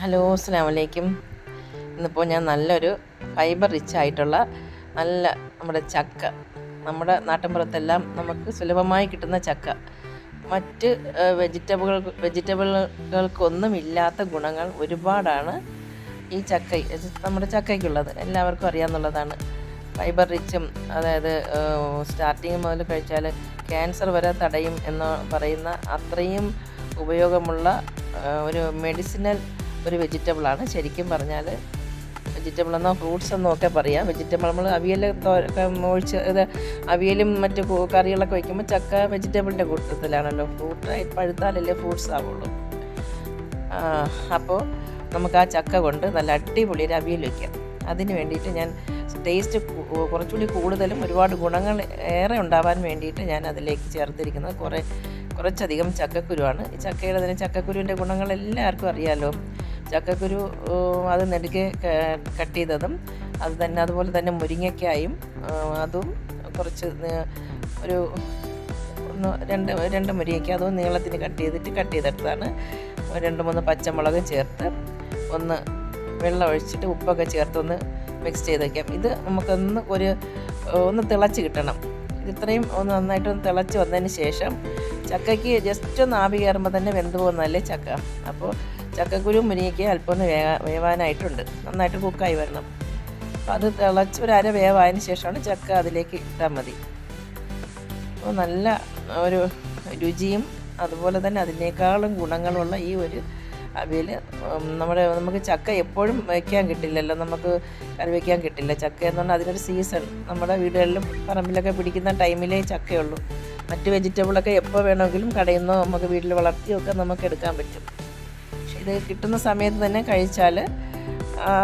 Hello അസ്സാം വലൈക്കും ഇന്നിപ്പോൾ ഞാൻ നല്ലൊരു ഫൈബർ റിച്ച് ആയിട്ടുള്ള നല്ല നമ്മുടെ ചക്ക. നമ്മുടെ നാട്ടിൻപുറത്തെല്ലാം നമുക്ക് സുലഭമായി കിട്ടുന്ന ചക്ക. മറ്റ് വെജിറ്റബിൾ വെജിറ്റബിളുകൾക്കൊന്നും ഇല്ലാത്ത ഗുണങ്ങൾ ഒരുപാടാണ് ഈ ചക്ക നമ്മുടെ ചക്കയ്ക്കുള്ളത്. എല്ലാവർക്കും അറിയാമെന്നുള്ളതാണ് ഫൈബർ റിച്ചും അതായത് സ്റ്റാർട്ടിങ് മുതൽ കഴിച്ചാൽ ക്യാൻസർ വരെ തടയും എന്ന് പറയുന്ന അത്രയും ഉപയോഗമുള്ള ഒരു മെഡിസിനൽ ഒരു വെജിറ്റബിളാണ്. ശരിക്കും പറഞ്ഞാൽ വെജിറ്റബിൾ എന്നോ ഫ്രൂട്ട്സ് എന്നോ ഒക്കെ പറയാം. വെജിറ്റബിൾ നമ്മൾ അവിയൽ ഒഴിച്ച് ഇത് അവിയലും മറ്റ് കറികളൊക്കെ വയ്ക്കുമ്പോൾ ചക്ക വെജിറ്റബിളിന്റെ കൂട്ടത്തിലാണല്ലോ. ഫ്രൂട്ട് പഴുത്താലല്ലേ ഫ്രൂട്ട്സ് ആവുള്ളൂ. അപ്പോൾ നമുക്ക് ആ ചക്ക കൊണ്ട് നല്ല അടിപൊളി ഒരു അവിയൽ വയ്ക്കാം അതിന് വേണ്ടിയിട്ട് ഞാൻ ടേസ്റ്റ് കുറച്ചുകൂടി കൂടുതലും ഒരുപാട് ഗുണങ്ങൾ ഏറെ ഉണ്ടാവാൻ വേണ്ടിയിട്ട് ഞാൻ അതിലേക്ക് ചേർത്തിരിക്കുന്നത് കുറേ കുറച്ചധികം ചക്കക്കുരുവാണ്. ഈ ചക്കയുടെ തന്നെ ചക്കക്കുരുവിന്റെ ഗുണങ്ങൾ എല്ലാവർക്കും അറിയാമല്ലോ ചക്കക്കുരു അത് നെടുക്കെ കട്ട് ചെയ്തതും അത് തന്നെ അതുപോലെ തന്നെ മുരിങ്ങയ്ക്കായും അതും കുറച്ച് ഒരു ഒന്ന് രണ്ട് രണ്ട് മുരിങ്ങയ്ക്ക അതും നീളത്തിന് കട്ട് ചെയ്തിട്ട് കട്ട് ചെയ്തെടുത്താണ് രണ്ട് മൂന്ന് പച്ചമുളകും ചേർത്ത് ഒന്ന് വെള്ളം ഒഴിച്ചിട്ട് ഉപ്പൊക്കെ ചേർത്തൊന്ന് മിക്സ് ചെയ്ത് വയ്ക്കാം ഇത് നമുക്കൊന്ന് ഒരു ഒന്ന് തിളച്ച് കിട്ടണം. ഇത് ഇത്രയും ഒന്ന് നന്നായിട്ടൊന്ന് തിളച്ച് വന്നതിന് ശേഷം ചക്കയ്ക്ക് ജസ്റ്റ് ഒന്ന് ആവി കയറുമ്പോൾ തന്നെ വെന്ത് പോകുന്നതല്ലേ ചക്ക. അപ്പോൾ ചക്കക്കുരു മുരിങ്ങയ്ക്ക് അല്പം ഒന്ന് വേവാ വേവാനായിട്ടുണ്ട്. നന്നായിട്ട് കുക്കായി വരണം. അപ്പോൾ അത് തിളച്ച് ഒരു അര വേവായതിന് ശേഷമാണ് ചക്ക അതിലേക്ക് ഇട്ടാൽ മതി. അപ്പോൾ നല്ല ഒരു രുചിയും അതുപോലെ തന്നെ അതിനേക്കാളും ഗുണങ്ങളുള്ള ഈ ഒരു അവയിൽ നമ്മുടെ നമുക്ക് ചക്ക എപ്പോഴും വയ്ക്കാൻ കിട്ടില്ലല്ലോ. നമുക്ക് കറി വയ്ക്കാൻ കിട്ടില്ല. ചക്ക എന്ന് പറഞ്ഞാൽ അതിനൊരു സീസൺ നമ്മുടെ വീടുകളിലും പറമ്പിലൊക്കെ പിടിക്കുന്ന ടൈമിലേ ചക്കയുള്ളൂ. മറ്റ് വെജിറ്റബിളൊക്കെ എപ്പോൾ വേണമെങ്കിലും കടയിൽ നിന്നോ നമുക്ക് വീട്ടിൽ വളർത്തിയൊക്കെ നമുക്ക് എടുക്കാൻ പറ്റും. ഇത് കിട്ടുന്ന സമയത്ത് തന്നെ കഴിച്ചാൽ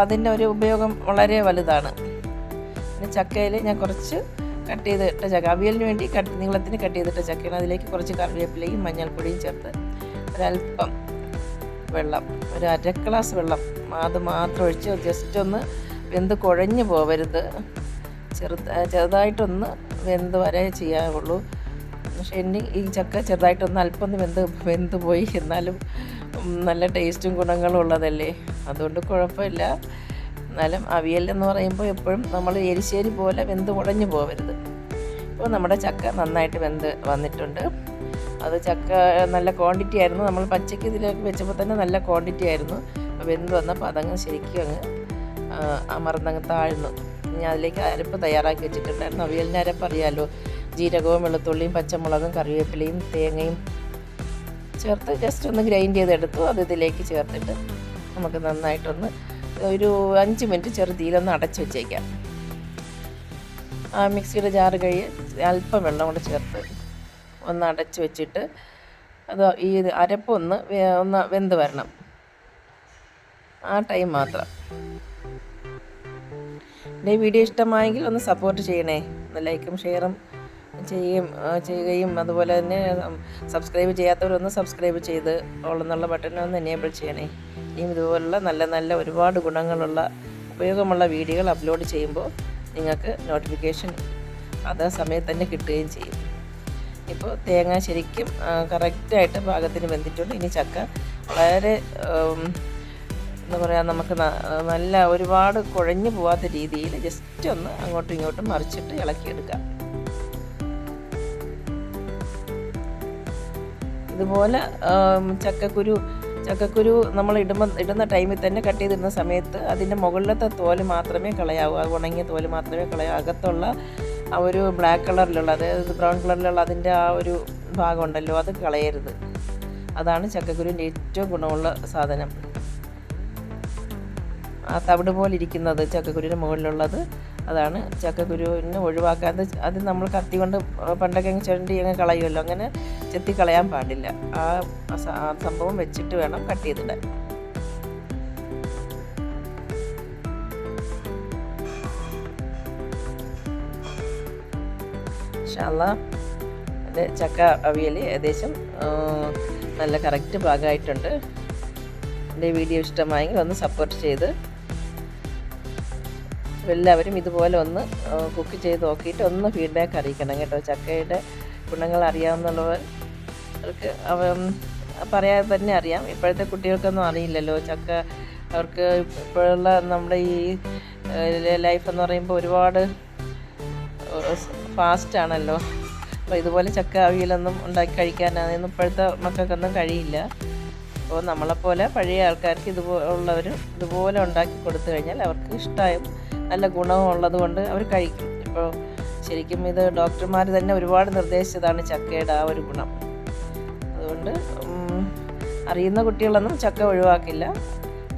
അതിന്റെ ഒരു ഉപയോഗം വളരെ വലുതാണ്. പിന്നെ ചക്കയിൽ ഞാൻ കുറച്ച് കട്ട് ചെയ്തിട്ട ചക്ക അവിയലിന് വേണ്ടി കട്ട് നീളത്തിന് കട്ട് ചെയ്തിട്ട ചക്കയാണ്. അതിലേക്ക് കുറച്ച് കറിവേപ്പിലയും മഞ്ഞൾപ്പൊടിയും ചേർത്ത് ഒരല്പം വെള്ളം ഒരു അര ഗ്ലാസ് വെള്ളം അത് മാത്രം ഒഴിച്ച് ജസ്റ്റ് ഒന്ന് വെന്ത് കുഴഞ്ഞു പോവരുത്. ചെറുത ചെറുതായിട്ടൊന്ന് വെന്ത് വരെ ചെയ്യാവുള്ളൂ. പക്ഷേ ഇനി ഈ ചക്ക ചെറുതായിട്ടൊന്ന് അല്പം ഒന്ന് വെന്ത് വെന്ത് പോയി. എന്നാലും നല്ല ടേസ്റ്റും ഗുണങ്ങളും ഉള്ളതല്ലേ? അതുകൊണ്ട് കുഴപ്പമില്ല. എന്നാലും അവിയൽ എന്ന് പറയുമ്പോൾ എപ്പോഴും നമ്മൾ എരിശ്ശേരി പോലെ വെന്ത് ഉടഞ്ഞു പോകരുത് ഇപ്പോൾ നമ്മുടെ ചക്ക നന്നായിട്ട് വെന്ത് വന്നിട്ടുണ്ട്. അത് ചക്ക നല്ല ക്വാണ്ടിറ്റി ആയിരുന്നു. നമ്മൾ പച്ചയ്ക്ക് ഇതിലേക്ക് വെച്ചപ്പോൾ തന്നെ നല്ല ക്വാണ്ടിറ്റി ആയിരുന്നു. വെന്ത് വന്നപ്പോൾ അതങ്ങ് ശരിക്കും അങ്ങ് അമർന്നങ്ങ് താഴ്ന്നു. ഞാൻ അതിലേക്ക് അരപ്പ് തയ്യാറാക്കി വെച്ചിട്ടുണ്ടായിരുന്നു. അവിയലിന്റെ അരപ്പ് അറിയാമല്ലോ ജീരകവും വെളുത്തുള്ളിയും പച്ചമുളകും കറിവേപ്പിലയും തേങ്ങയും ചേർത്ത് ജസ്റ്റ് ഒന്ന് ഗ്രൈൻഡ് ചെയ്തെടുത്തു. അത് ഇതിലേക്ക് ചേർത്തിട്ട് നമുക്ക് നന്നായിട്ടൊന്ന് ഒരു അഞ്ച് മിനിറ്റ് ചെറുതീലൊന്ന് അടച്ചു വെച്ചേക്കാം. ആ മിക്സിയുടെ ജാറ് കഴിയ അല്പം വെള്ളം കൂടെ ചേർത്ത് ഒന്ന് അടച്ചു വെച്ചിട്ട് അത് ഈ അരപ്പൊന്ന് ഒന്ന് വെന്ത് വരണം. ആ ടൈം മാത്രം. എന്റെ വീഡിയോ ഇഷ്ടമായെങ്കിൽ ഒന്ന് സപ്പോർട്ട് ചെയ്യണേ. ഒന്ന് ലൈക്കും ഷെയറും ചെയ്യും ചെയ്യുകയും അതുപോലെ തന്നെ സബ്സ്ക്രൈബ് ചെയ്യാത്തവരൊന്ന് സബ്സ്ക്രൈബ് ചെയ്ത് ഓളെന്നുള്ള ബട്ടൺ ഒന്ന് എനേബിൾ ചെയ്യണേ. ഇനിയും ഇതുപോലുള്ള നല്ല നല്ല ഒരുപാട് ഗുണങ്ങളുള്ള ഉപയോഗമുള്ള വീഡിയോകൾ അപ്ലോഡ് ചെയ്യുമ്പോൾ നിങ്ങൾക്ക് നോട്ടിഫിക്കേഷൻ അതേ സമയത്ത് തന്നെ കിട്ടുകയും ചെയ്യും. ഇപ്പോൾ തേങ്ങ ശരിക്കും കറക്റ്റായിട്ട് പാകത്തിന് വെന്തിട്ടുണ്ട്. ഇനി ചക്ക വളരെ എന്താ പറയുക നമുക്ക് നല്ല ഒരുപാട് കുഴഞ്ഞു പോവാത്ത രീതിയിൽ ജസ്റ്റ് ഒന്ന് അങ്ങോട്ടും ഇങ്ങോട്ടും മറിച്ചിട്ട് ഇളക്കിയെടുക്കാം. ഇതുപോലെ ചക്കക്കുരു ചക്കക്കുരു നമ്മൾ ഇടുമ്പോൾ ഇടുന്ന ടൈമിൽ തന്നെ കട്ട് ചെയ്തിരുന്ന സമയത്ത് അതിന്റെ മുകളിലത്തെ തോൽ മാത്രമേ കളയാവൂ. അത് ഉണങ്ങിയ തോൽ മാത്രമേ കളയാവൂ. അകത്തുള്ള ആ ഒരു ബ്ലാക്ക് കളറിലുള്ള അതായത് ബ്രൗൺ കളറിലുള്ള അതിന്റെ ആ ഒരു ഭാഗമുണ്ടല്ലോ അത് കളയരുത്. അതാണ് ചക്കക്കുരുവിന്റെ ഏറ്റവും ഗുണമുള്ള സാധനം. ആ തവിട് പോലെ ഇരിക്കുന്നത് ചക്കക്കുരുവിന്റെ മുകളിലുള്ളത്. അതാണ് ചക്കക്കുരുവിന് ഒഴിവാക്കാതെ അത് നമ്മൾ കത്തി കൊണ്ട് പണ്ടൊക്കെ ചുരണ്ടി അങ്ങ് കളയുമല്ലോ. അങ്ങനെ ചെത്തി കളയാൻ പാടില്ല. ആ സംഭവം വെച്ചിട്ട് വേണം കട്ട് ചെയ്തിടാൻ. എന്റെ ചക്ക അവിയൽ ഏകദേശം നല്ല കറക്റ്റ് ഭാഗമായിട്ടുണ്ട് എന്റെ വീഡിയോ ഇഷ്ടമായെങ്കിൽ ഒന്ന് സപ്പോർട്ട് ചെയ്ത് എല്ലാവരും ഇതുപോലെ ഒന്ന് കുക്ക് ചെയ്ത് നോക്കിയിട്ട് ഒന്ന് ഫീഡ്ബാക്ക് അറിയിക്കണം കേട്ടോ. ചക്കയുടെ ഗുണങ്ങൾ അറിയാമെന്നുള്ളവർക്ക് പറയാതെ തന്നെ അറിയാം. ഇപ്പോഴത്തെ കുട്ടികൾക്കൊന്നും അറിയില്ലല്ലോ. ചക്ക അവർക്ക് ഇപ്പോഴുള്ള നമ്മുടെ ഈ ലൈഫ് എന്ന് പറയുമ്പോൾ ഒരുപാട് ഫാസ്റ്റാണല്ലോ അപ്പോൾ ഇതുപോലെ ചക്ക അവിയലൊന്നും ഉണ്ടാക്കി കഴിക്കാനൊന്നും ഇപ്പോഴത്തെ മക്കൾക്കൊന്നും കഴിയില്ല. അപ്പോൾ നമ്മളെപ്പോലെ പഴയ ആൾക്കാർക്ക് ഇതുപോലുള്ളവർ ഇതുപോലെ ഉണ്ടാക്കി കൊടുത്തു കഴിഞ്ഞാൽ അവർക്ക് ഇഷ്ടമായും നല്ല ഗുണവും ഉള്ളത് കൊണ്ട് അവർ കഴിക്കും. ഇപ്പോൾ ശരിക്കും ഇത് ഡോക്ടർമാർ തന്നെ ഒരുപാട് നിർദ്ദേശിച്ചതാണ് ചക്കയുടെ ആ ഒരു ഗുണം. അതുകൊണ്ട് അറിയുന്ന കുട്ടികളൊന്നും ചക്ക ഒഴിവാക്കില്ല.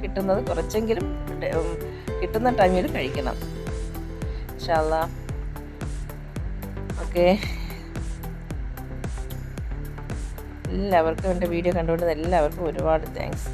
കിട്ടുന്നത് കുറച്ചെങ്കിലും കിട്ടുന്ന ടൈമിൽ കഴിക്കണം. ഇൻഷാല്ല ഓക്കെ. എല്ലാവർക്കും എന്റെ വീഡിയോ കണ്ടുകൊണ്ടത് എല്ലാവർക്കും ഒരുപാട് താങ്ക്സ്